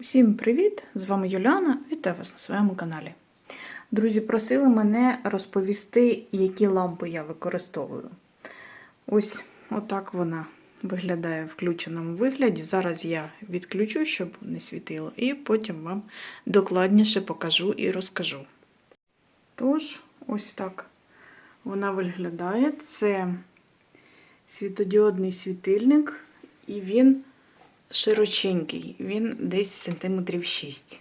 Усім привіт! З вами Юліана. Вітаю вас на своєму каналі. Друзі, просили мене розповісти, які лампи я використовую. Ось отак вона виглядає в включеному вигляді. Зараз я відключу, щоб не світило, і потім вам докладніше покажу і розкажу. Тож, ось так вона виглядає. Це світодіодний світильник, і він широченький. Він десь сантиметрів 6.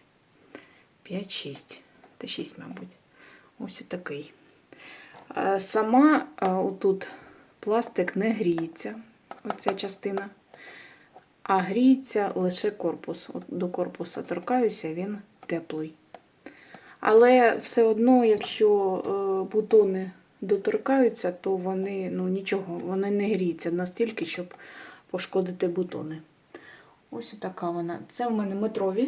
5-6. Та 6, мабуть. Ось такий. Сама отут пластик не гріється, оця частина. А гріється лише корпус. От до корпуса торкаюся, він теплий. Але все одно, якщо е, бутони доторкаються, то вони ну нічого, вони не гріються настільки, щоб пошкодити бутони. Ось така вона. Це в мене метрові.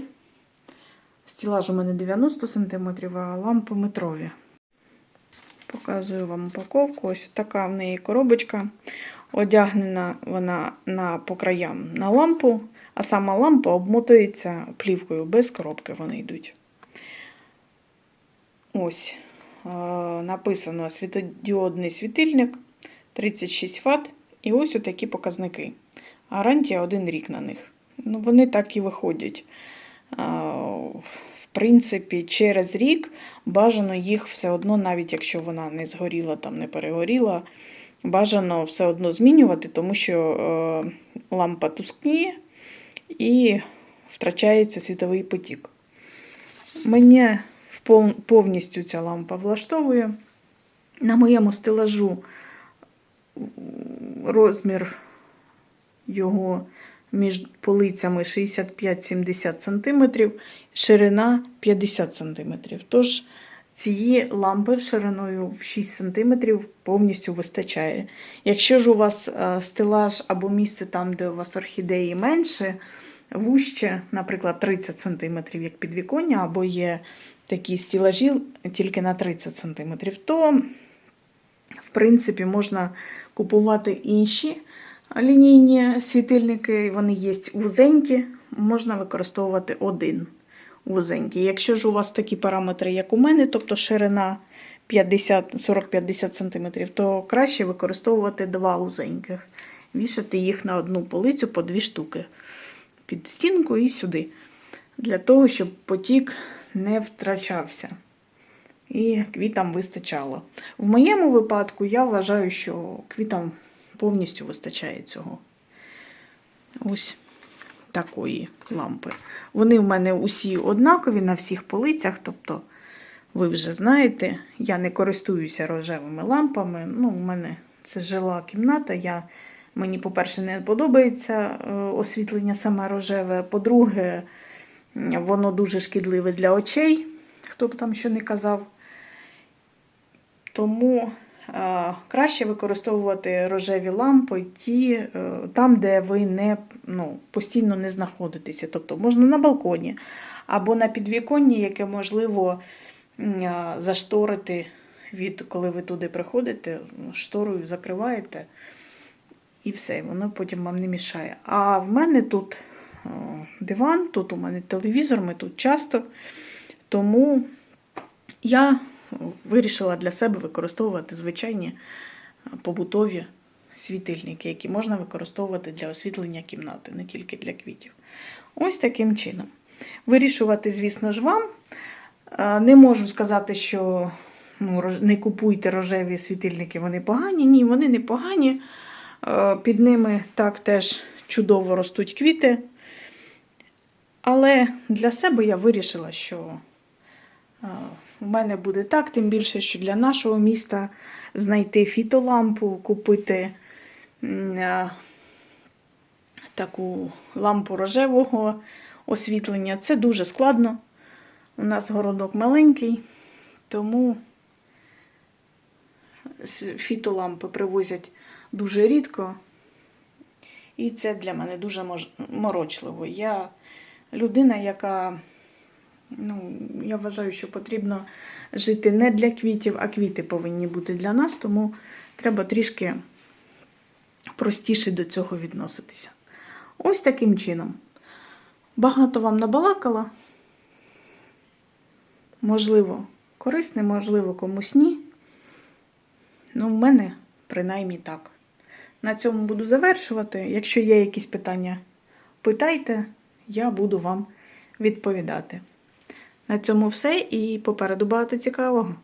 Стілаж у мене 90 см, а лампи метрові. Показую вам упаковку. Ось така в неї коробочка. Одягнена вона на, по краям на лампу, а сама лампа обмотується плівкою, без коробки вони йдуть. Ось е, написано світодіодний світильник 36 Вт. І ось такі показники. Гарантія один рік на них. Ну, Вони так і виходять. В принципі, через рік бажано їх все одно, навіть якщо вона не згоріла, там не перегоріла, бажано все одно змінювати, тому що е, лампа тускніє і втрачається світовий потік. Мене повністю ця лампа влаштовує. На моєму стелажу розмір його між полицями 65-70 см, ширина 50 см. Тож цієї лампи шириною в 6 см повністю вистачає. Якщо ж у вас стелаж або місце там, де у вас орхідеї менше, вужче, наприклад, 30 см, як підвіконня, або є такі стілажі тільки на 30 см, то, в принципі, можна купувати інші лінійні світильники, вони є вузенькі, можна використовувати один вузенький. Якщо ж у вас такі параметри, як у мене, тобто ширина 40-50 см, то краще використовувати два вузеньких, вішати їх на одну полицю по дві штуки під стінку і сюди. Для того, щоб потік не втрачався. І квітам вистачало. В моєму випадку я вважаю, що квітам повністю вистачає цього. Ось такої лампи. Вони в мене усі однакові на всіх полицях, тобто, ви вже знаєте, я не користуюся рожевими лампами. Ну, У мене це жила кімната. Я, Мені, по-перше, не подобається е, освітлення саме рожеве. По-друге, воно дуже шкідливе для очей, хто б там що не казав. Тому краще використовувати рожеві лампи ті, е, там, де ви не, ну, постійно не знаходитеся. Тобто можна на балконі або на підвіконні, яке можливо зашторити, від, коли ви туди приходите, шторою закриваєте. І все, воно потім вам не мішає. А в мене тут диван, тут у мене телевізор, ми тут часто. Тому я вирішила для себе використовувати звичайні побутові світильники, які можна використовувати для освітлення кімнати, не тільки для квітів. Ось таким чином. Вирішувати, звісно ж, вам. Не можу сказати, що ну, не купуйте рожеві світильники, вони погані. Ні, вони не погані. Під ними так теж чудово ростуть квіти. Але для себе я вирішила, що у мене буде так, тим більше, що для нашого міста знайти фітолампу, купити таку лампу рожевого освітлення. Це дуже складно. У нас городок маленький, тому фітолампи привозять дуже рідко. І це для мене дуже морочливо. Я людина, яка Ну, Я вважаю, що потрібно жити не для квітів, а квіти повинні бути для нас, тому треба трішки простіше до цього відноситися. Ось таким чином. Багато вам набалакала. Можливо, корисне, можливо, комусь ні. Ну, в мене принаймні так. На цьому буду завершувати. Якщо є якісь питання, питайте, я буду вам відповідати. На цьому все і попереду багато цікавого.